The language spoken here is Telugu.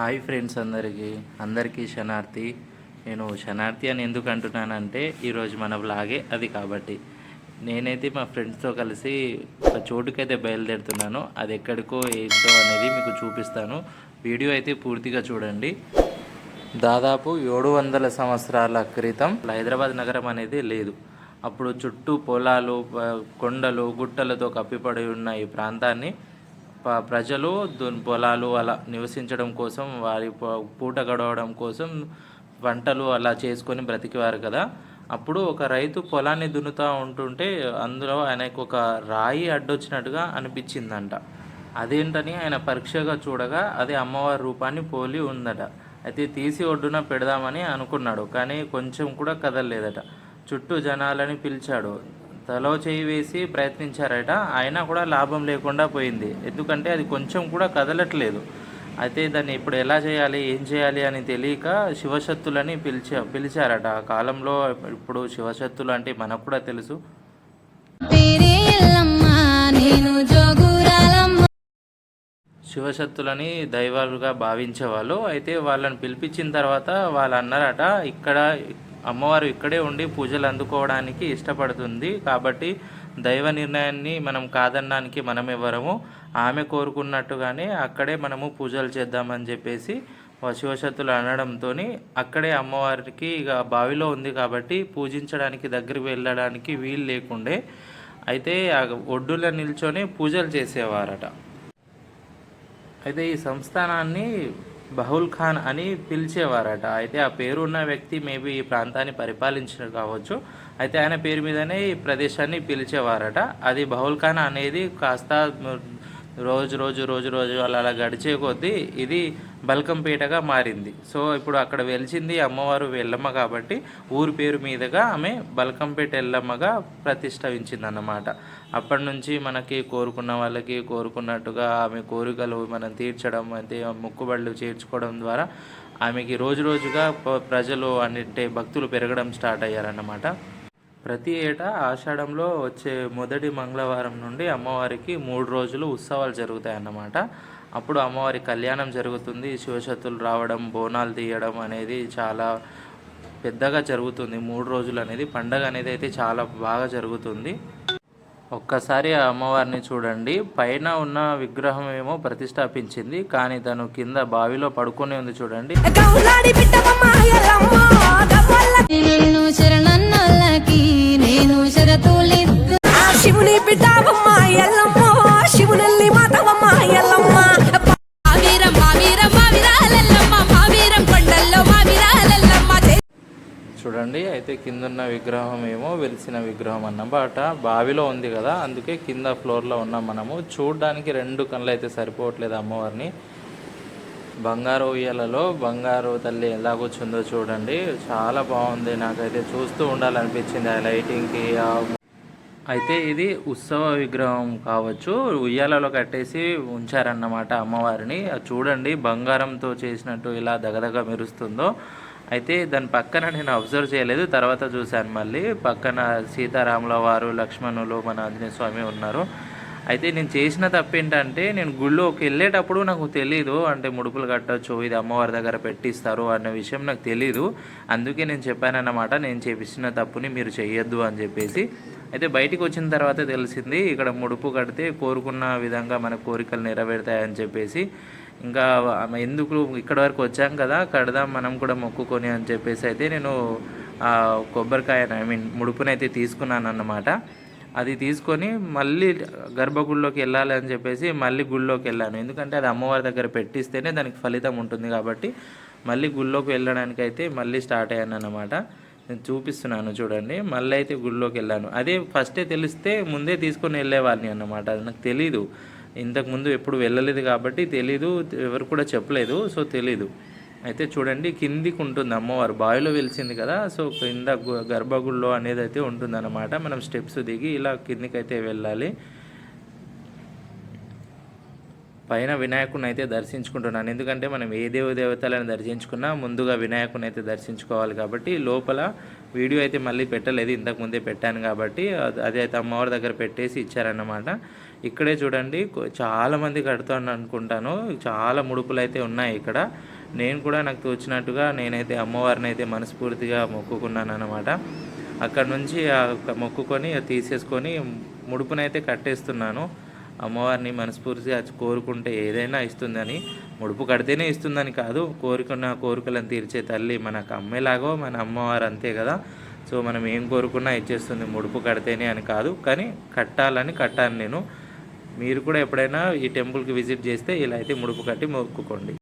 హాయ్ ఫ్రెండ్స్ అందరికీ. అందరికీ శనార్థి నేను శనార్థి అని ఎందుకు అంటున్నానంటే ఈరోజు మన బ్లాగే అది కాబట్టి. నేనైతే మా ఫ్రెండ్స్తో కలిసి ఒక చోటుకైతే బయలుదేరుతున్నాను. అది ఎక్కడికో ఏంటో అనేది మీకు చూపిస్తాను. వీడియో అయితే పూర్తిగా చూడండి. దాదాపు ఏడు వందల సంవత్సరాల క్రితం హైదరాబాద్ నగరం అనేది లేదు. అప్పుడు చుట్టూ పొలాలు కొండలు గుట్టలతో కప్పిపడి ఉన్న ఈ ప్రాంతాన్ని ప్రజలు పొలాలు అలా నివసించడం కోసం వారి ప- పూట గడవడం కోసం వంటలు అలా చేసుకొని బ్రతికేవారు కదా. అప్పుడు ఒక రైతు పొలాన్ని దున్నుతూ ఉంటుంటే అందులో ఆయనకు ఒక రాయి అడ్డొచ్చినట్టుగా అనిపించిందంట. అదేంటని ఆయన పరీక్షగా చూడగా అది అమ్మవారి రూపాన్ని పోలి ఉందట. అయితే తీసి ఒడ్డున పెడదామని అనుకున్నాడు కానీ కొంచెం కూడా కదలలేదట. చుట్టూ జనాలని పిలిచాడు. తలో చేయి వేసి ప్రయత్నించారట. అయినా కూడా లాభం లేకుండా పోయింది. ఎందుకంటే అది కొంచెం కూడా కదలట్లేదు. అయితే దాన్ని ఇప్పుడు ఎలా చేయాలి ఏం చేయాలి అని తెలియక శివశక్తులని పిలిచా పిలిచారట. ఆ కాలంలో ఇప్పుడు శివశక్తులు అంటే మనకు కూడా తెలుసు. శివశక్తులని దైవాలుగా భావించేవాళ్ళు. అయితే వాళ్ళని పిలిపించిన తర్వాత వాళ్ళు అన్నారట ఇక్కడ అమ్మవారు ఇక్కడే ఉండి పూజలు అందుకోవడానికి ఇష్టపడుతుంది. కాబట్టి దైవ నిర్ణయాన్ని మనం కాదనడానికి మనం ఎవరము ఆమె కోరుకున్నట్టుగానే అక్కడే మనము పూజలు చేద్దామని చెప్పేసి వశివశతులు అనడంతో అక్కడే అమ్మవారికి ఇక బావిలో ఉంది కాబట్టి పూజించడానికి దగ్గరికి వెళ్ళడానికి వీలు లేకుండే. అయితే ఆ ఒడ్డులో నిల్చొని పూజలు చేసేవారట. అయితే ఈ సంస్థానాన్ని బహుల్ ఖాన్ అని పిలిచేవారట. అయితే ఆ పేరు ఉన్న వ్యక్తి మేబీ ఈ ప్రాంతాన్ని పరిపాలించిన కావచ్చు. అయితే ఆయన పేరు మీదనే ఈ ప్రదేశాన్ని పిలిచేవారట. అది బహుల్ ఖాన్ అనేది కాస్త రోజు రోజు రోజు రోజు అలా అలా గడిచే కొద్దీ ఇది బల్కంపేటగా మారింది. సో ఇప్పుడు అక్కడ వెలిచింది అమ్మవారు వెళ్ళమ్మ కాబట్టి ఊరి పేరు మీదుగా ఆమె బల్కంపేట ఎల్లమ్మగా ప్రతిష్ఠించింది అన్నమాట అప్పటి నుంచి మనకి కోరుకున్న వాళ్ళకి కోరుకున్నట్టుగా ఆమె కోరికలు మనం తీర్చడం అయితే ముక్కుబళ్ళు చేర్చుకోవడం ద్వారా ఆమెకి రోజు రోజుగా ప్రజలు అంటే భక్తులు పెరగడం స్టార్ట్ అయ్యారన్నమాట. ప్రతి ఏటా ఆషాఢంలో వచ్చే మొదటి మంగళవారం నుండి అమ్మవారికి మూడు రోజులు ఉత్సవాలు జరుగుతాయి అన్నమాట అప్పుడు అమ్మవారి కళ్యాణం జరుగుతుంది. శివశక్తులు రావడం బోనాలు తీయడం అనేది చాలా పెద్దగా జరుగుతుంది. మూడు రోజులు అనేది పండగ అనేది అయితే చాలా బాగా జరుగుతుంది. ఒక్కసారి ఆ అమ్మవారిని చూడండి. పైన ఉన్న విగ్రహం ఏమో ప్రతిష్టాపించింది. కానీ తను కింద బావిలో పడుకొని ఉంది చూడండి. శివుని బిడ్డవమ్మ ఎల్లమ్మ శివునల్లి మాతవమ్మ ఎల్లమ్మ. మావీరం మావీరం మావీరాలెల్లమ్మ మావీరం కొండల్లో మావీరాలెల్లమ్మ. చూడండి అయితే కింద ఉన్న విగ్రహం ఏమో వెలిసిన విగ్రహం అన్నమాట. బావిలో ఉంది కదా అందుకే కింద ఫ్లోర్లో ఉన్నాం మనము. చూడడానికి రెండు కళ్ళు అయితే సరిపోవట్లేదు అమ్మవారిని. బంగారు ఉయ్యాలలో బంగారు తల్లి ఎలా కూర్చుందో చూడండి. చాలా బాగుంది నాకైతే చూస్తూ ఉండాలనిపించింది ఆ లైటింగ్కి ఆ అయితే ఇది ఉత్సవ విగ్రహం కావచ్చు. ఉయ్యాలలో కట్టేసి ఉంచారన్నమాట అమ్మవారిని. అది చూడండి బంగారంతో చేసినట్టు ఇలా దగదగ మెరుస్తుందో. అయితే దాని పక్కన నేను అబ్జర్వ్ చేయలేదు తర్వాత చూశాను మళ్ళీ. పక్కన సీతారాముల వారు లక్ష్మణులు మన ఆంజనేయ స్వామి ఉన్నారు. అయితే నేను చేసిన తప్పు ఏంటంటే నేను గుళ్ళోకి వెళ్ళేటప్పుడు నాకు తెలీదు అంటే ముడుపులు కట్టచ్చు ఇది అమ్మవారి దగ్గర పెట్టిస్తారు అన్న విషయం నాకు తెలీదు. అందుకే నేను చెప్పానన్నమాట నేను చేపించిన తప్పుని మీరు చేయొద్దు అని చెప్పేసి. అయితే బయటికి వచ్చిన తర్వాత తెలిసింది ఇక్కడ ముడుపు కడితే కోరుకున్న విధంగా మన కోరికలు నెరవేరుతాయని చెప్పేసి. ఇంకా ఎందుకు ఇక్కడ వరకు వచ్చాం కదా కడదాం మనం కూడా మొక్కుకొని అని చెప్పేసి అయితే నేను ఆ కొబ్బరికాయ ఐ మీన్ ముడుపునైతే తీసుకున్నాను అన్నమాట అది తీసుకొని మళ్ళీ గర్భగుడిలోకి వెళ్ళాలి అని చెప్పేసి మళ్ళీ గుళ్ళోకి వెళ్ళాను. ఎందుకంటే అది అమ్మవారి దగ్గర పెట్టిస్తేనే దానికి ఫలితం ఉంటుంది కాబట్టి మళ్ళీ గుళ్ళోకి వెళ్ళడానికి అయితే మళ్ళీ స్టార్ట్ అయ్యాను అన్నమాట నేను చూపిస్తున్నాను చూడండి. మళ్ళీ అయితే గుళ్ళోకి వెళ్ళాను. అదే ఫస్టే తెలిస్తే ముందే తీసుకొని వెళ్ళేవాడిని అన్నమాట. అది నాకు తెలీదు. ఇంతకుముందు ఎప్పుడు వెళ్ళలేదు కాబట్టి తెలీదు. ఎవరు కూడా చెప్పలేదు. సో తెలీదు. అయితే చూడండి కిందికి ఉంటుంది అమ్మవారు. బావిలో వెలిసింది కదా. సో కింద గు- గర్భగుడిలో అనేది అయితే ఉంటుందన్నమాట. మనం స్టెప్స్ దిగి ఇలా కిందికి అయితే వెళ్ళాలి. పైన వినాయకుని అయితే దర్శించుకుంటున్నాను. ఎందుకంటే మనం ఏ దేవ దేవతలను దర్శించుకున్నా ముందుగా వినాయకుని అయితే దర్శించుకోవాలి కాబట్టి లోపల వీడియో అయితే మళ్ళీ పెట్టలేదు ఇంతకు ముందే పెట్టాను కాబట్టి అది- అయితే అమ్మవారి దగ్గర పెట్టేసి ఇచ్చారన్నమాట. ఇక్కడే చూడండి చాలామంది కడతాను అనుకుంటాను. చాలా ముడుపులు అయితే ఉన్నాయి ఇక్కడ. నేను కూడా నాకు తోచినట్టుగా నేనైతే అమ్మవారిని అయితే మనస్ఫూర్తిగా మొక్కుకున్నాను అనమాట అక్కడ నుంచి మొక్కుకొని తీసేసుకొని ముడుపునైతే కట్టేస్తున్నాను. అమ్మవారిని మనస్ఫూర్తిగా కోరుకుంటే ఏదైనా ఇస్తుందని ముడుపు కడితేనే ఇస్తుందని కాదు కోరుకున్న కోరికలను తీర్చే తల్లి మనకు అమ్మేలాగో మన అమ్మవారు అంతే కదా. సో మనం ఏం కోరుకున్నా ఇచ్చేస్తుంది ముడుపు కడితేనే అని కాదు కానీ కట్టాలని కట్టాను నేను. మీరు కూడా ఎప్పుడైనా ఈ టెంపుల్కి విజిట్ చేస్తే ఇలా అయితే ముడుపు కట్టి మొక్కుకోండి.